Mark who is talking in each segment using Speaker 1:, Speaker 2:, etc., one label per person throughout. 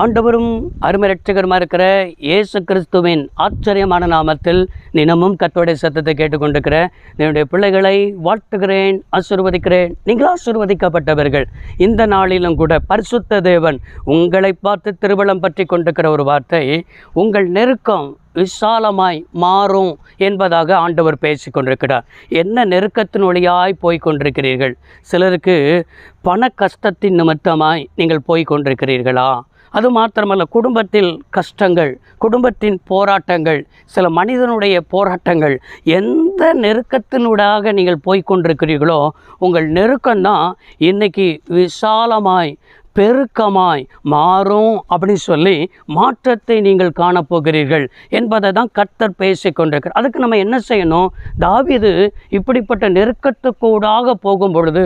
Speaker 1: ஆண்டவரும் அருமரட்சகருமா இருக்கிற இயேசு கிறிஸ்துவின் ஆச்சரியமான நாமத்தில் தினமும் கத்தோடைய சத்தத்தை கேட்டுக்கொண்டிருக்கிற என்னுடைய பிள்ளைகளை வாழ்த்துகிறேன் ஆசிர்வதிக்கிறேன். நீங்கள் ஆசிர்வதிக்கப்பட்டவர்கள். இந்த நாளிலும் கூட பரிசுத்த தேவன் உங்களை பார்த்து திருவள்ளம் பற்றி கொண்டிருக்கிற ஒரு வார்த்தை உங்கள் நெருக்கம் விசாலமாய் மாறும் என்பதாக ஆண்டவர் பேசி கொண்டிருக்கிறார் என்ன நெருக்கத்தின் வழியாய் போய் கொண்டிருக்கிறீர்கள் சிலருக்கு பண கஷ்டத்தின் நிமித்தமாய் நீங்கள் போய் கொண்டிருக்கிறீர்களா அது மாத்திரமல்ல குடும்பத்தில் கஷ்டங்கள் குடும்பத்தின் போராட்டங்கள் சில மனிதனுடைய போராட்டங்கள் எந்த நெருக்கத்தினூடாக நீங்கள் போய்கொண்டிருக்கிறீர்களோ உங்கள் நெருக்கம்தான் இன்னைக்கு விசாலமாய் பெருக்கமாய் மாறும் அப்படின்னு சொல்லி மாற்றத்தை நீங்கள் காணப்போகிறீர்கள் என்பதை தான் கர்த்தர் பேசி கொண்டிருக்கிறார் அதுக்கு நம்ம என்ன செய்யணும்? தாவிது இப்படிப்பட்ட நெருக்கத்துக்கூடாக போகும் பொழுது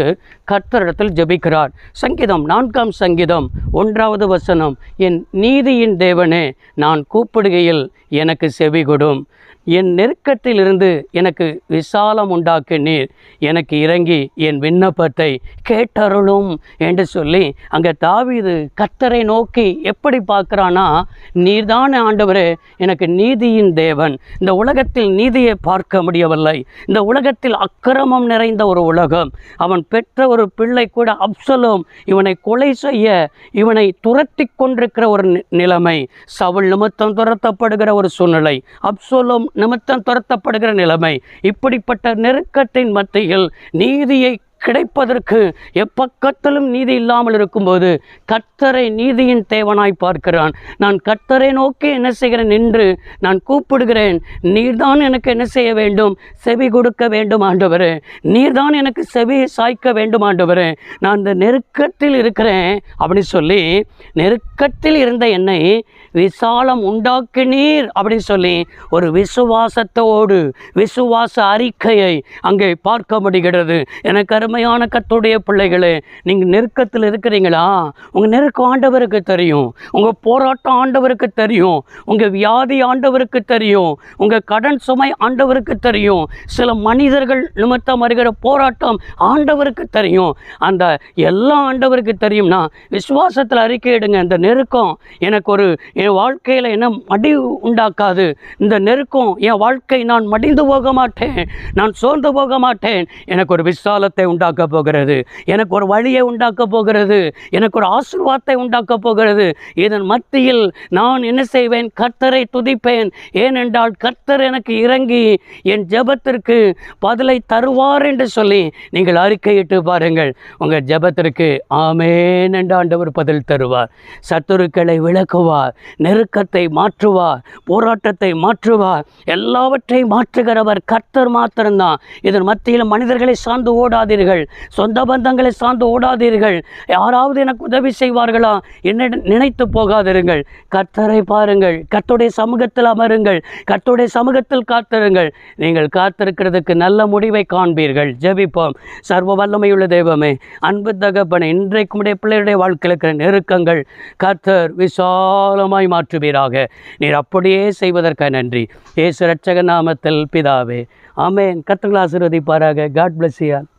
Speaker 1: கர்த்தரிடத்தில் ஜெபிக்கிறார். சங்கீதம் நான்காம் சங்கீதம் ஒன்றாவது வசனம் என் நீதியின் தேவனே நான் கூப்பிடுகையில் எனக்கு செவி கொடும் என் நெருக்கத்திலிருந்து எனக்கு விசாலம் உண்டாக்கு நீர். எனக்கு இறங்கி என் விண்ணப்பத்தை கேட்டருளும் என்று சொல்லி அங்கே தாவீது கத்தரை நோக்கி எப்படி பார்க்குறானா நீர்தான ஆண்டவரே எனக்கு நீதியின் தேவன். இந்த உலகத்தில் நீதியை பார்க்க முடியவில்லை. இந்த உலகத்தில் அக்கிரமம் நிறைந்த ஒரு உலகம். அவன் பெற்ற ஒரு பிள்ளை கூட அப்சலும். இவனை கொலை செய்ய இவனை துரத்தி கொண்டிருக்கிற ஒரு நி- நிலைமை. சவுள் நிமித்தம் துரத்தப்படுகிற ஒரு சூழ்நிலை. அப்சலும் நிமித்தம் துரத்தப்படுகிற நிலைமை. இப்படிப்பட்ட நெருக்கத்தின் மத்தியில் நீதியை கிடைப்பதற்கு எப்பக்கத்திலும் நீதி இல்லாமல் இருக்கும்போது கர்த்தரை நீதியின் தேவனாய் பார்க்கிறான். நான் கர்த்தரை நோக்கி என்ன செய்கிறேன் நின்று நான் கூப்பிடுகிறேன். நீர்தான் எனக்கு என்ன செய்ய வேண்டும்? செவி கொடுக்க வேண்டும் ஆண்டவரே. நீர்தான் எனக்கு செவி சாய்க்க வேண்டும் ஆண்டவரே. நான் இந்த நெருக்கத்தில் இருக்கிறேன் அப்படின்னு சொல்லி நெருக்கத்தில் இருந்த என்னை விசாலம் உண்டாக்கினீர் அப்படின்னு சொல்லி ஒரு விசுவாசத்தோடு விசுவாச அறிக்கையை அங்கே பார்க்க முடிகிறது. எனக்கு அருமையான கத்துடைய பிள்ளைகளே நீங்கள் நெருக்கத்தில் இருக்கிறீங்களா? உங்கள் நெருக்கம் ஆண்டவருக்கு தெரியும். உங்கள் போராட்டம் ஆண்டவருக்கு தெரியும். உங்கள் வியாதி ஆண்டவருக்கு தெரியும். உங்கள் கடன் சுமை ஆண்டவருக்கு தெரியும். சில மனிதர்கள் நிமித்தம் வருகிற போராட்டம் ஆண்டவருக்கு தெரியும். அந்த எல்லாம் ஆண்டவருக்கு தெரியும்னா விசுவாசத்தில் அறிக்கையிடுங்க இந்த நெருக்கம் எனக்கு ஒரு என் வாழ்க்கையில் என்ன மடி உண்டாக்காது. இந்த நெருக்கம் என் வாழ்க்கை நான் மடிந்து போக மாட்டேன். நான் சோர்ந்து போக மாட்டேன். எனக்கு ஒரு விசாலத்தை உண்டாக்க போகிறது. எனக்கு ஒரு வழியை உண்டாக்க போகிறது. எனக்கு ஒரு ஆசிர்வாதத்தை உண்டாக்க போகிறது. இதன் மத்தியில் நான் என்ன செய்வேன்? கர்த்தரை துதிப்பேன். ஏனென்றால் கர்த்தர் எனக்கு இறங்கி என் ஜெபத்திற்கு பதிலை தருவார் என்று சொல்லி நீங்கள் அறிக்கையிட்டு பாருங்கள். உங்கள் ஜெபத்திற்கு ஆமேன் என்று ஆண்டவர் பதில் தருவார். சத்துருக்களை விளக்குவார். நெருக்கத்தை மாற்றுவார். போராட்டத்தை மாற்றுவார். எல்லாவற்றையும் மாற்றுகிறவர் கர்த்தர் மாத்திரம்தான். இதன் மத்தியில் மனிதர்களை சார்ந்து ஓடாதீர்கள். சொந்த பந்தங்களை சார்ந்து ஓடாதீர்கள். யாராவது எனக்கு உதவி செய்வார்களா? என்ன நினைத்து போகாதிருங்கள். கர்த்தரை பாருங்கள். கர்த்துடைய சமூகத்தில் அமருங்கள். கர்த்துடைய சமூகத்தில் காத்திருங்கள். நீங்கள் காத்திருக்கிறதுக்கு நல்ல முடிவை காண்பீர்கள். ஜெபிப்போம். சர்வ வல்லமையுள்ள தெய்வமே அன்பு தகப்பனை இன்றைக்கு உடைய பிள்ளையுடைய வாழ்க்கையில் இருக்கிற நெருக்கங்கள் கர்த்தர் விசாலமாய் மாற்றுவீராக. நீர் அப்படியே செய்வதற்காக நன்றி. ஏசு ரட்சக நாமத்தில் பிதாவே. அமேன் கர்த்தர்கள் ஆசீர்வதிப்பாராக. God bless you.